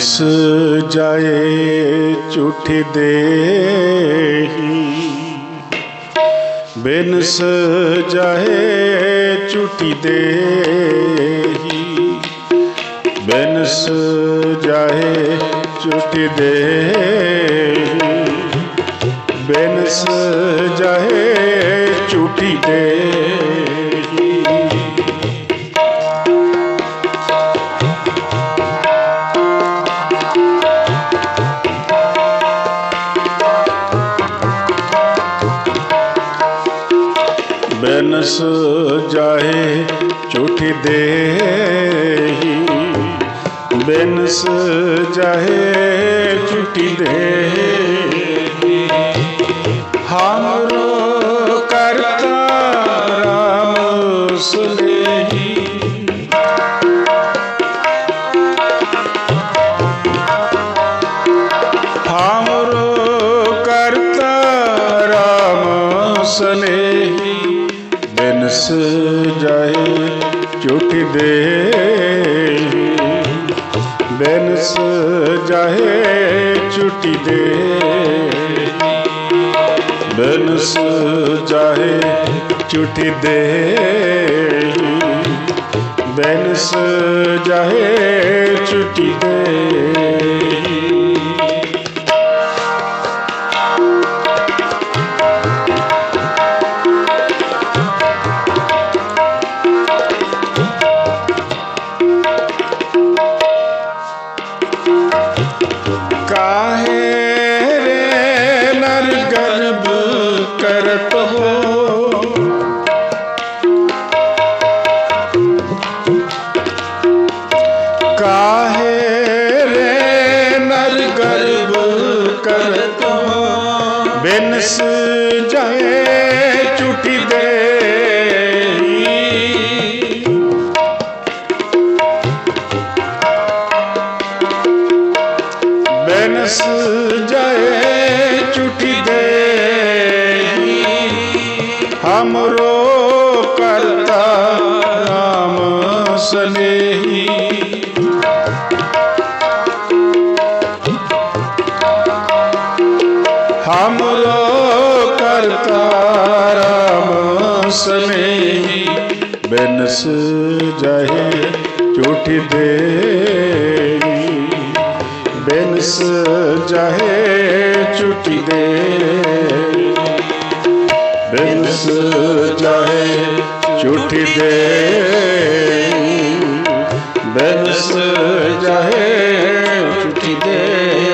ਬਿਨਸ ਜਾਏ ਝੂਠੀ ਦੇਹੀ ਬਿਨਸ ਜਾਏ ਝੂਠੀ ਦੇਹੀ ਬਿਨਸ ਜਾਏ ਝੂਠੀ ਦੇਹੀ ਬਿਨਸ ਜਾਏ ਝੂਠੀ ਦੇਹੀ। ਦੇਹੀ ਬਿਨਸ ਜਾਏ ਝੂਠੀ ਦੇਹੀ। ਬਿਨਸ ਜਾਏ ਛੁੱਟੀ ਦੇ। ਬਿਨਸ ਜਾਏ ਛੁੱਟੀ ਦੇ। ਬੈਨਸ ਜਾਏ ਛੁੱਟੀ ਦੇ। ਰਾਮ ਸਨੇਹੀ ਬਿਨਸ ਜਾਏ ਝੂਠੀ ਦੇਹੀ ਬਿਨਸ ਜਾਏ ਝੂਠੀ ਦੇ ਬਿਨਸ ਜਾਏ ਝੂਠੀ ਦੇ ਬਿਨਸ ਜਾਏ ਝੂਠੀ ਦੇ ਗਹਿਰੀ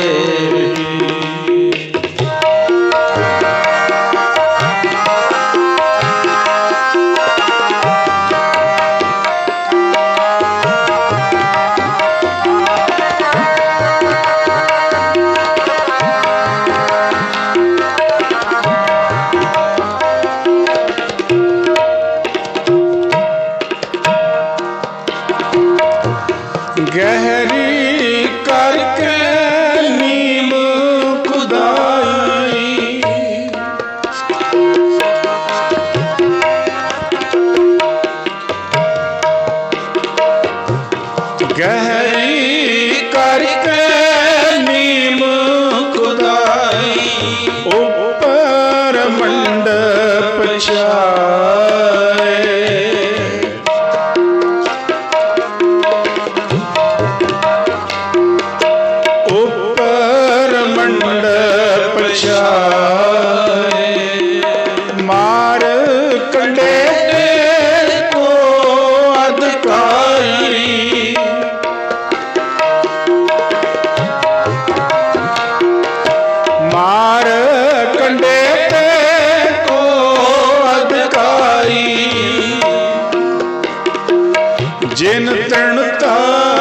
रा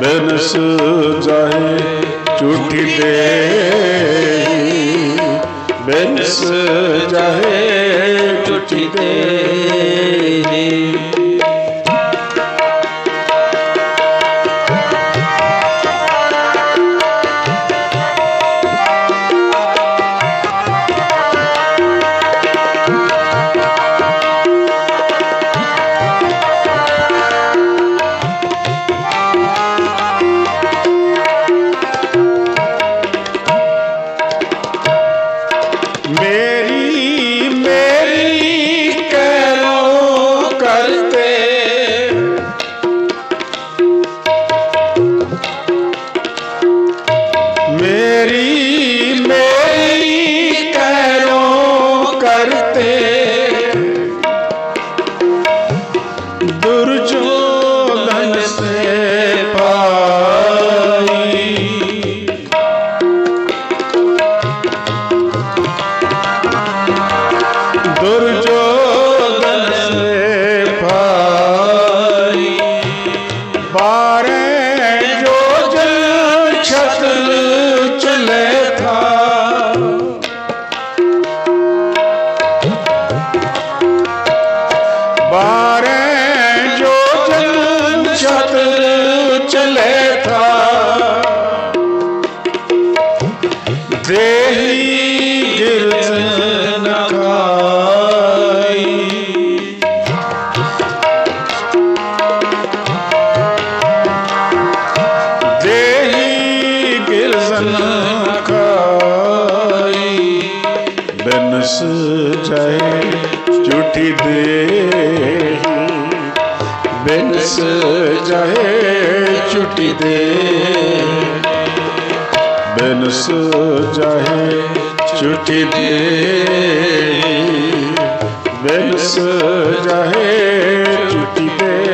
ਬਿਨਸ ਜਾਏ ਝੂਠੀ ਦੇ ਬਿਨਸ ਜਾਹੇ ਝੂਠੀ ਦੇ Bye. ਬਿਨਸ ਜਾਏ, ਝੂਠੀ ਦੇਹੀ। ਬਿਨਸ ਜਾਏ, ਝੂਠੀ ਦੇਹੀ। ਬਿਨਸ ਜਾਹੇ ਝੂਠੀ ਦੇ ਬਿਨਸ ਜਾਹੇ ਝੂਠੀ ਦੇ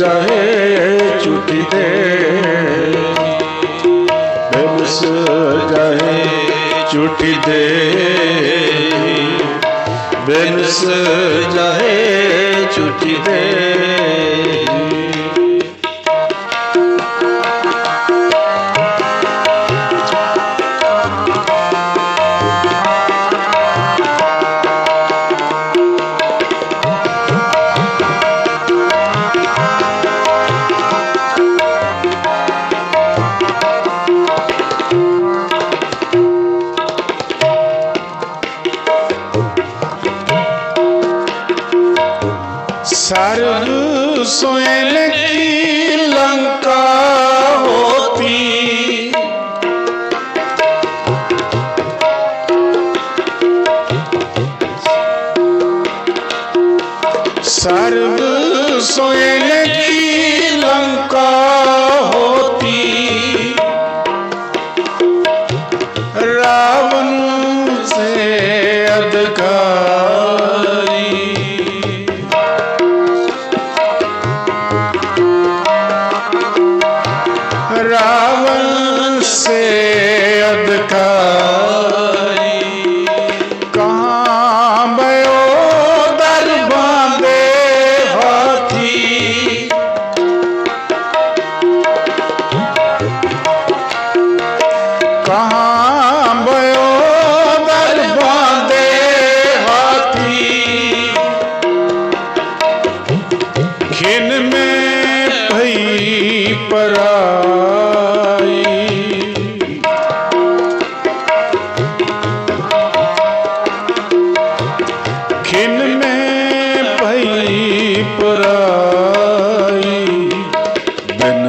ਜਾਹੇ ਝੂਠੀ ਦੇ ਬਿਨਸ ਜਾਹੇ ਝੂਠੀ ਦੇ ਬਿਨਸ ਜਾਹੇ ਝੂਠੀ ਦੇ सर्व स्वयं की लंका होती सर्व स्वयं की लंका होती रावण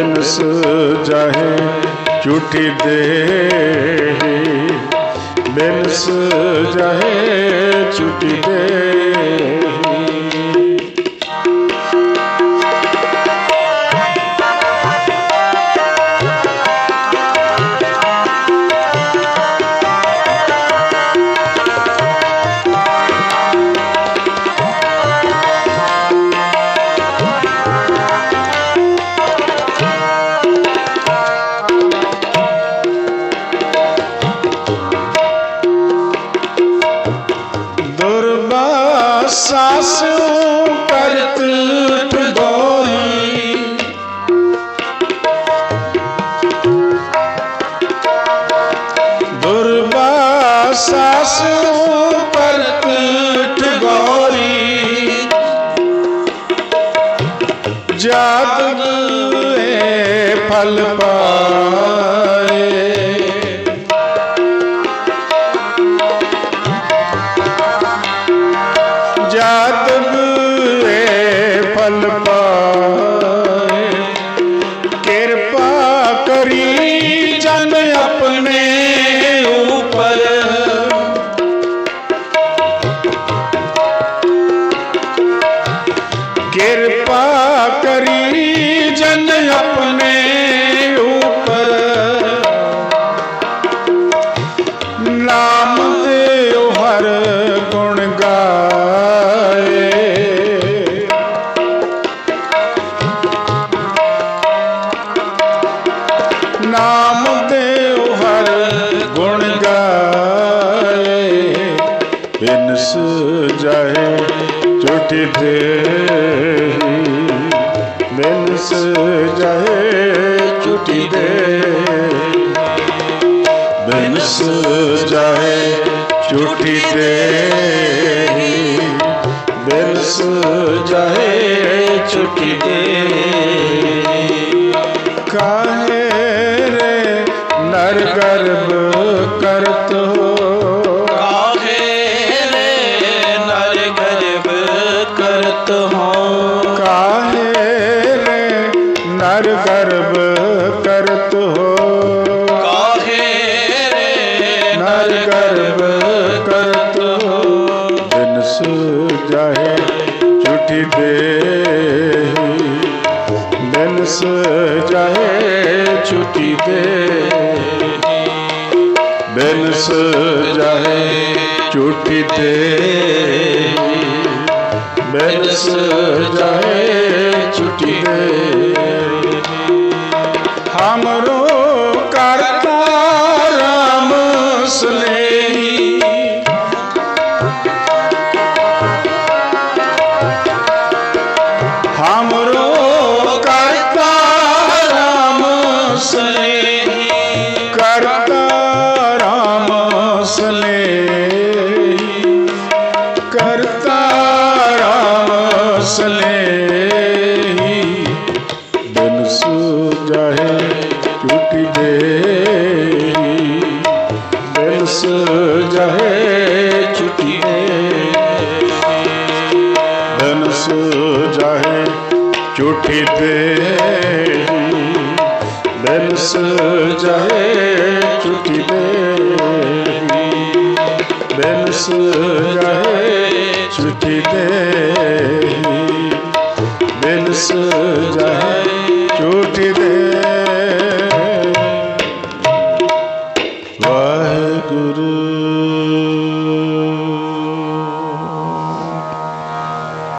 ਬਿਨਸ ਜਾਹੇ ਝੂਠੀ ਦੇ ਬਿਨਸ ਜਾਹੇ ਝੂਠੀ ਦੇ ਜਾਤ ਏ ਫਲ ਪਾਏ ਬਿਨਸ ਜਾਏ ਚੋਟੀ ਦੇ ਬਿਨਸ ਜਾਏ ਚੋਟੀ ਦੇ ਬਿਨਸ ਜਾਏ ਝੂਠੀ ਦੇ ਬਿਨਸ ਜਾਏ ਝੂਠੀ ਦੇ ਕਾਹੇ ਰੇ ਨਰ ਗਰਭ ਕਰਤ ਹੋ ਦੇ ਬਿਨਸ ਜਾਏ ਝੂਠੀ ਦੇ ਬਿਨਸ ਜਾਏ ਝੂਠੀ ਦੇ ਹਮਰੋ ਝੂਠੀ ਦੇ ਬਿਨ ਸੁਜਾਏ ਝੂਠੀ ਦੇ ਬਿਨ ਸੁਜਾਏ ਝੂਠੀ ਦੇ ਬਿਨ ਸੁਜਾਏ ਝੂਠੀ ਦੇ